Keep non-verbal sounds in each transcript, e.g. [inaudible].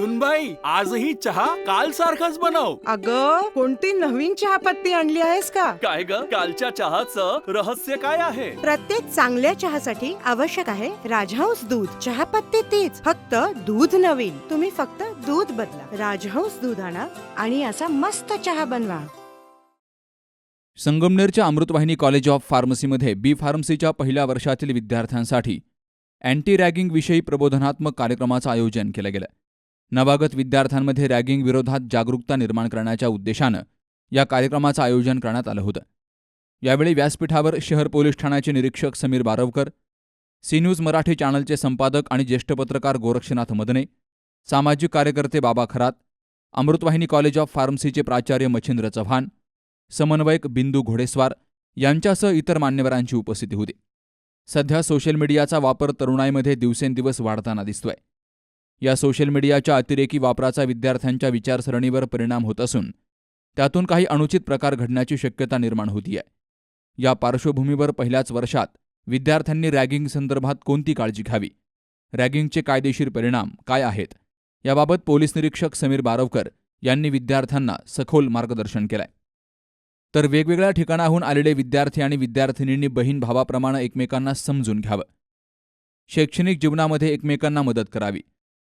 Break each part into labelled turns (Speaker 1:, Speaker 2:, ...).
Speaker 1: सुनबाई आजही चहा काल सारखाच बनव.
Speaker 2: अग कोणती नवीन चहापत्ती आणली आहेस का?
Speaker 1: काय ग? कालच्या चहाचं रहस्य काय आहे?
Speaker 2: प्रत्येक चांगल्या चहासाठी आवश्यक आहे राजहंस दूध. चहापत्ती तीच फक्त दूध नवीन. तुम्ही फक्त दूध बदला. राजहंस दूध आणा आणि असा मस्त चहा बनवा.
Speaker 3: संगमनेरच्या अमृतवाहिनी कॉलेज ऑफ फार्मसीमध्ये बी फार्मसीच्या पहिल्या वर्षातील विद्यार्थ्यांसाठी अँटी रॅगिंग विषयी प्रबोधनात्मक कार्यक्रमाचं आयोजन केलं गेलं. नवागत विद्यार्थ्यांमध्ये रॅगिंग विरोधात जागरूकता निर्माण करण्याच्या उद्देशानं या कार्यक्रमाचं आयोजन करण्यात आलं होतं. यावेळी व्यासपीठावर शहर पोलीस ठाण्याचे निरीक्षक समीर बारवकर सी न्यूज मराठी चॅनलचे संपादक आणि ज्येष्ठ पत्रकार गोरक्षनाथ मदने सामाजिक कार्यकर्ते बाबा खरात अमृतवाहिनी कॉलेज ऑफ फार्मसीचे प्राचार्य मच्छिंद्र चव्हाण समन्वयक बिंदू घोडेस्वार यांच्यासह इतर मान्यवरांची उपस्थिती होती. सध्या सोशल मीडियाचा वापर तरुणाईमध्ये दिवसेंदिवस वाढताना दिसतोय. या सोशल मीडियाच्या अतिरेकी वापराचा विद्यार्थ्यांच्या विचारसरणीवर परिणाम होत असून त्यातून काही अनुचित प्रकार घडण्याची शक्यता निर्माण होतीये. या पार्श्वभूमीवर पहिल्याच वर्षात विद्यार्थ्यांनी रॅगिंग संदर्भात कोणती काळजी घ्यावी? रॅगिंगचे कायदेशीर परिणाम काय आहेत? याबाबत पोलीस निरीक्षक समीर बारवकर यांनी विद्यार्थ्यांना सखोल मार्गदर्शन केलंय. तर वेगवेगळ्या ठिकाणाहून आलेले विद्यार्थी आणि विद्यार्थिनींनी बहीण भावाप्रमाणे एकमेकांना समजून घ्यावं. शैक्षणिक जीवनामध्ये एकमेकांना मदत करावी.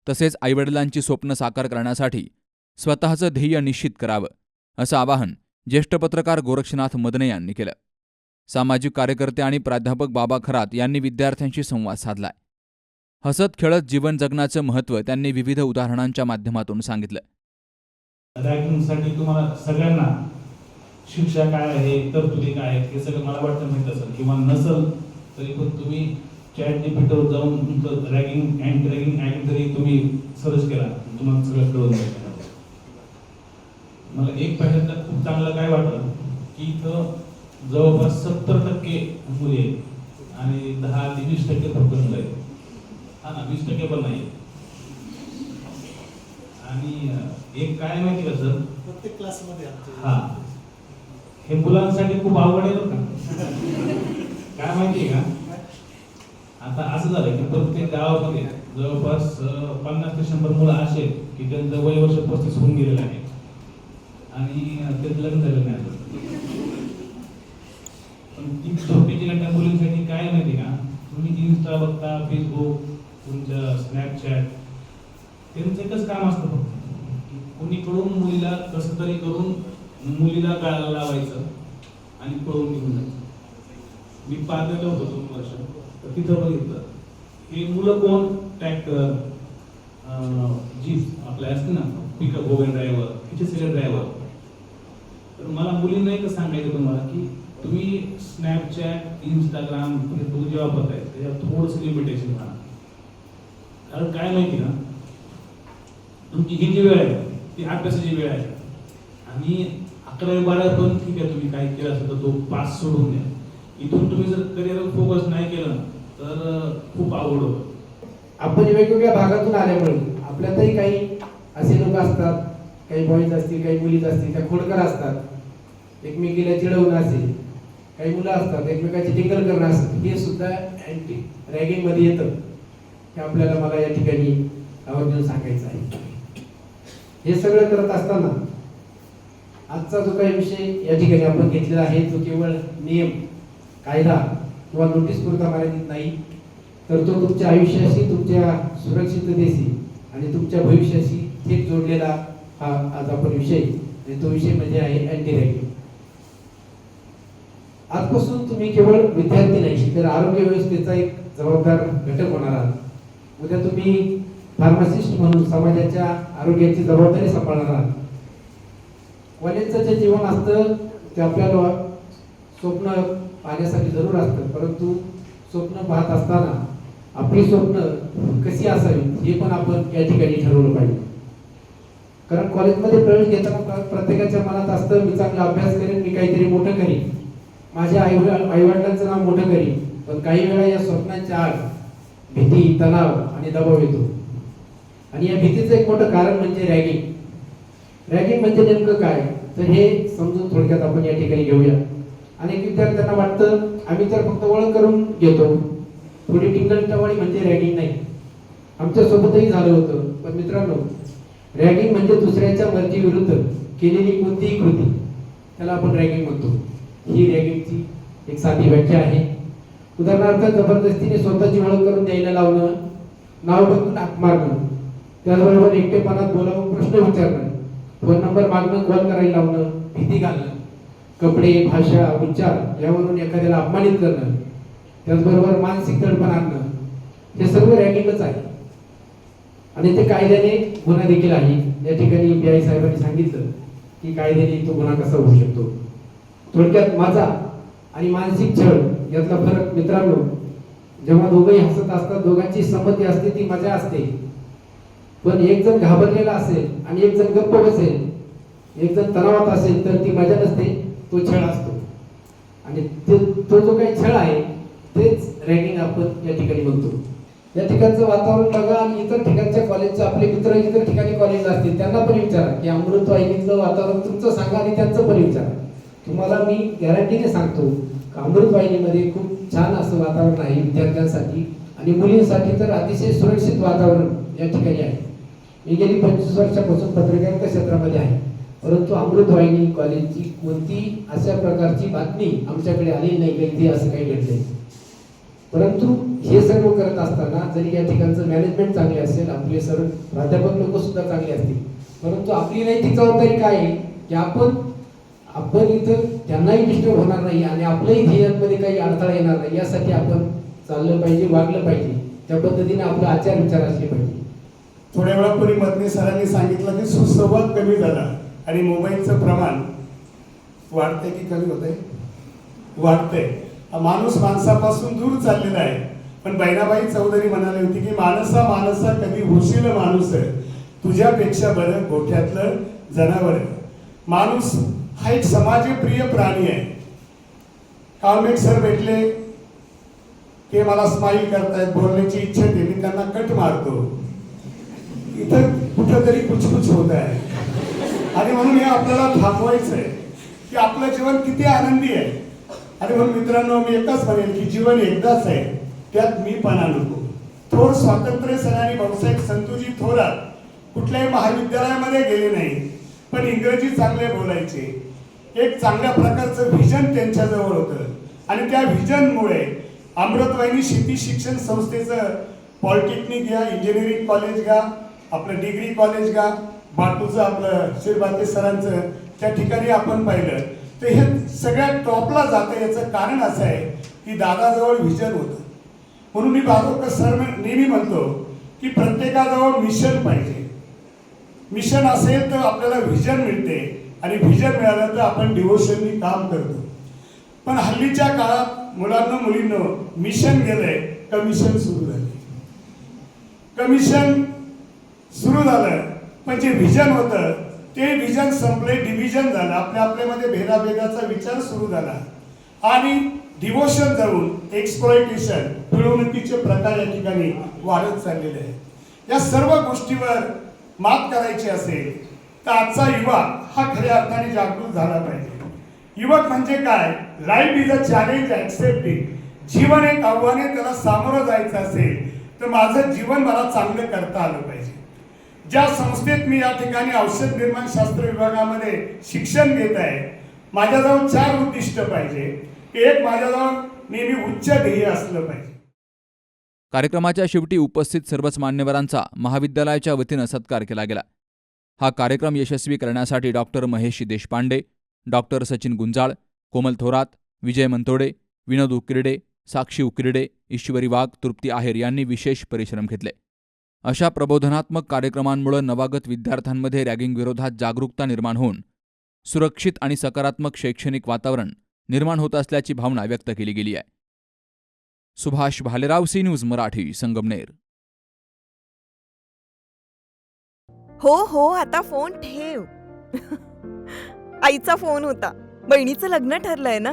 Speaker 3: तसेच आईवडिलांची स्वप्न साकार करण्यासाठी स्वतःचं ध्येय निश्चित करावं असं आवाहन ज्येष्ठ पत्रकार गोरक्षनाथ मदने यांनी केलं. सामाजिक कार्यकर्ते आणि प्राध्यापक बाबा खरात यांनी विद्यार्थ्यांशी संवाद साधलाय हसत खेळत जीवन जगण्याचं महत्त्व त्यांनी विविध उदाहरणांच्या माध्यमातून सांगितलं.
Speaker 4: तुम्हाला सगळ्यांना शिक्षा काय आहे तरतुदी काय आहेत हे सगळं मला वाटतं माहीत असेल किंवा नसेल तरी पण तुम्ही चॅट जीपीटीवर जाऊन तुमचं रॅगिंग अँटी रॅगिंग ॲक्ट जरी तुम्ही सर्च केला. तुम्हाला सगळं कळून जाईल. मला एक पहिल्यांदा खूप चांगलं काय वाटलं की इथं जवळपास सत्तर टक्के मुली आहेत आणि दहा ते वीस टक्के फक्त मुलं आहेत. हा ना वीस टक्के पण नाही. आणि एक काय माहिती का सर?
Speaker 5: प्रत्येक क्लासमध्ये
Speaker 4: हा. हे मुलांसाठी खूप अवघड आहे बरं का? काय माहितीये का? आता असं झालं की प्रत्येक गावामध्ये जवळपास पन्नास ते शंभर मुलं असे आहेत की त्यांचं वय वर्ष पस्तीस होऊन गेलेलं आहे. आणि अं, लग्न झालं नाही पण ती झोपेची घटना मुलींसाठी काय माहिती का? तुम्ही इन्स्टा बघता फेसबुक तुमचं स्नॅपचॅट त्यांचं एकच काम असतं फक्त कुणीकडून मुलीला कसं तरी करून मुलीला गाळाला लावायचं आणि पळून निघून जायचं. मी पाहतो होतो दोन वर्ष. तर तिथं बघितलं. हे मुलं कोण? ट्रॅक्टर जीप आपल्या असते ना पिकअप वगैरे ड्रायव्हर हिचे सगळे ड्रायव्हर तर मला मुलींना एकच सांगायचं तुम्हाला की तुम्ही स्नॅपचॅट इंस्टाग्राम फेसबुक जे वापरताय त्याच्यावर थोडंसं लिमिटेशन म्हणा कारण काय माहिती ना तुमची ही जी वेळ आहे ती अभ्यासाची वेळ आहे. आणि अकरावी बारावी पण ठीक आहे तुम्ही काय केलं असेल तर तो पास सोडून द्या. इथून तुम्ही जर करिअर फोकस नाही केलं तर खूप अवघड होतं.
Speaker 6: आपण वेगवेगळ्या भागातून आल्यामुळे आपल्यातही काही असे लोक असतात काही बॉईज असतील काही मुलीच असतील त्या खोडकर असतात. एकमेकीला चिडवणं असेल काही मुलं असतात एकमेकाची टिंगल करणं असतं हे सुद्धा अँटी रॅगिंगमध्ये येतं. हे आपल्याला मला या ठिकाणी आवर्जून सांगायचं आहे. हे सगळं करत असताना आजचा जो काही विषय या ठिकाणी आपण घेतलेला आहे तो केवळ नियम. कायदा किंवा नोटीस पुरता मर्यादित नाही तर तो तुमच्या आयुष्याशी तुमच्या सुरक्षिततेशी आणि तुमच्या भविष्याशी थेट जोडलेला हा आज आपण विषय आणि तो विषय म्हणजे आहे अँटी रॅगिंग आजपासून तुम्ही केवळ विद्यार्थी नाही तर आरोग्य व्यवस्थेचा एक जबाबदार घटक होणार आहात. उद्या तुम्ही फार्मासिस्ट म्हणून समाजाच्या आरोग्याची जबाबदारी सांभाळणार आहात. कॉलेजचं जे जीवन असतं ते आपल्याला स्वप्न पाहण्यासाठी जरूर असतं परंतु स्वप्न पाहत असताना आपली स्वप्न कशी असावी हे पण आपण या ठिकाणी ठरवलं पाहिजे. कारण कॉलेजमध्ये प्रवेश घेताना प्रत्येकाच्या मनात असतं मी चांगला अभ्यास करेन मी काहीतरी मोठं करीन. माझ्या आई आईवडिलांचं नाव मोठं करीन. पण काही वेळा या स्वप्नांच्या आड भीती तणाव आणि दबाव येतो. आणि या भीतीचं एक मोठं कारण म्हणजे रॅगिंग. रॅगिंग म्हणजे नेमकं काय? तर हे समजून थोडक्यात आपण या ठिकाणी घेऊया. अनेक विद्यार्थ्यांना वाटतं आम्ही तर फक्त ओळख करून घेतो. थोडी टिंगल टवाळी म्हणजे रॅगिंग नाही. आमच्या सोबतही झालं होतं. पण मित्रांनो रॅगिंग म्हणजे दुसऱ्याच्या मर्जी विरुद्ध केलेली कोणतीही कृती. त्याला आपण रॅगिंग म्हणतो. ही रॅगिंगची एक साधी व्याख्या आहे. उदाहरणार्थ जबरदस्तीने स्वतःची ओळख करून द्यायला लावणं नाव बदलून हाक मारणं त्याचबरोबर एकटेपणात बोलावून प्रश्न विचारणं फोन नंबर मागणं कॉल करायला लावणं भीती घालणं. कपडे भाषा उच्चार यावरून एखाद्याला अपमानित करणं त्याचबरोबर मानसिक दडपण आणणं हे सर्व रॅगिंगच आहे. आणि ते कायद्याने गुन्हा देखील आहे. या ठिकाणी पी आय साहेबांनी सांगितलं की कायद्याने तो गुन्हा कसा होऊ शकतो. थोडक्यात माझा आणि मानसिक छळ यातला फरक मित्रांनो जेव्हा दोघंही हसत असतात दोघांची संमती असते ती मजा असते. पण एक जण घाबरलेला असेल आणि एक जण गप्प बसेल एक जण तणावात असेल तर ती मजा नसते. तो छळ असतो. आणि ते तो जो काही छळ आहे तेच रॅगिंग आपण या ठिकाणी म्हणतो या ठिकाणचं वातावरण बघा आणि इतर ठिकाणच्या कॉलेजचे आपले मित्र इतर ठिकाणी कॉलेज असतील त्यांना पण विचारा की अमृत वाहिनीचं वातावरण तुमचं सांगा आणि त्यांचं पण विचारा. तुम्हाला मी गॅरंटीने सांगतो की अमृत वाहिनीमध्ये खूप छान असं वातावरण आहे विद्यार्थ्यांसाठी आणि मुलींसाठी तर अतिशय सुरक्षित वातावरण या ठिकाणी आहे. मी गेली पंचवीस वर्षापासून पत्रकारिता क्षेत्रामध्ये आहे. परंतु अमृतवाहिनी कॉलेजची कोणती अशा प्रकारची बातमी आमच्याकडे आली नाही का इथे असं काही घडले परंतु हे सर्व करत असताना जरी या ठिकाणचं मॅनेजमेंट चांगले असेल आपले सर्व प्राध्यापक लोक सुद्धा चांगले असतील परंतु आपली नैतिक जबाबदारी काय आहे? की आपण आपण इथं त्यांनाही डिस्टर्ब होणार नाही आणि आपल्याही ध्येयांमध्ये काही अडथळा येणार नाही यासाठी आपण चाललं पाहिजे वागलं पाहिजे. त्या पद्धतीने आपला आचार विचार असले पाहिजे.
Speaker 5: थोड्या वेळापूर्वी मदने सरांनी सांगितलं की सुसंवाद कमी झाला. आणि मोबाईलचं प्रमाण वाढतंय की कमी होतंय? वाढतंय. माणूस माणसापासून दूर चाललेला आहे. पण बहिणाबाई चौधरी म्हणाली होती की माणसा माणसा कधी होशील माणूस तुझ्यापेक्षा बरं गोठ्यातलं जनावर आहे. माणूस हा एक समाजप्रिय प्राणी आहे. कालमेट सर भेटले. ते मला स्माईल करतायत बोलण्याची इच्छा होती मी त्यांना कट मारतो. इथं कुठंतरी कुचकुच होत आहे. आणि म्हणून हे आपल्याला थांबवायचं आहे की आपलं जीवन किती आनंदी आहे. आणि म्हणून मित्रांनो मी एकच म्हणेन की जीवन एकदाच आहे. त्यात मी पणा नको. थोर स्वातंत्र्य सेनानी भाऊसाहेब संतुजी थोरात कुठल्याही महाविद्यालयामध्ये गेले नाही पण इंग्रजी चांगले बोलायचे. एक चांगल्या प्रकारचं व्हिजन त्यांच्याजवळ होतं. आणि त्या व्हिजनमुळे अमृतवाहिनी शेती शिक्षण संस्थेचं पॉलिटेक्निक घ्या इंजिनिअरिंग कॉलेज घ्या आपलं डिग्री कॉलेज घ्या बाटूचं आपलं शिरबाते सरांचं त्या ठिकाणी आपण पाहिलं. तर हे सगळ्यात टॉपला जातं याचं कारण असं आहे की दादाजवळ व्हिजन होतं. म्हणून मी बारोकर सर नेहमी म्हणतो की प्रत्येकाजवळ मिशन पाहिजे. मिशन असेल तर आपल्याला व्हिजन मिळते आणि व्हिजन मिळालं तर आपण डिवोशननी काम करतो. पण हल्लीच्या काळात मुलांना मुलींना मिशन गेलंय कमिशन सुरू झाले कमिशन सुरू झालं पण जे व्हिजन होतं ते व्हिजन संपले डिव्हिजन झालं. आपल्या आपल्यामध्ये भेदाभेदाचा विचार सुरू झाला. आणि डिवोशन जाऊन एक्सप्लॉयटेशन पिळवणुकीचे प्रकार या ठिकाणी वाढत चाललेले आहेत. या सर्व गोष्टीवर मात करायची असेल तर आजचा युवा हा खऱ्या अर्थाने जागृत झाला पाहिजे. युवक म्हणजे काय? Life is a challenge accepting जीवन एक आव्हान आहे त्याला सामोरं जायचं असेल तर माझं जीवन मला चांगलं करता आलं पाहिजे. ज्या संस्थेत मी या ठिकाणी औषध निर्माण शास्त्र विभागामध्ये शिक्षण घेत आहे माझ्याजवळ चार उद्दिष्ट पाहिजे. एक माझ्याजवळ नेहमी उच्च ध्येय असलं पाहिजे.
Speaker 3: कार्यक्रमाच्या शेवटी उपस्थित सर्वच मान्यवरांचा महाविद्यालयाच्या वतीनं सत्कार केला गेला. हा कार्यक्रम यशस्वी करण्यासाठी डॉक्टर महेश देशपांडे डॉक्टर सचिन गुंजाळ कोमल थोरात विजय मंतोडे विनोद उकिरडे साक्षी उकिरडे ईश्वरी वाघ तृप्ती आहेर यांनी विशेष परिश्रम घेतले. अशा प्रबोधनात्मक कार्यक्रमांमुळे नवागत विद्यार्थ्यांमध्ये रॅगिंग विरोधात जागरूकता निर्माण होऊन सुरक्षित आणि सकारात्मक शैक्षणिक वातावरण निर्माण होत असल्याची भावना व्यक्त केली गेली आहे. Subhash Bhalerao C news Marathi Sangamner.
Speaker 7: हो हो आता फोन ठेव. [laughs] आईचा फोन होता. बहिणीचं लग्न ठरलंय ना?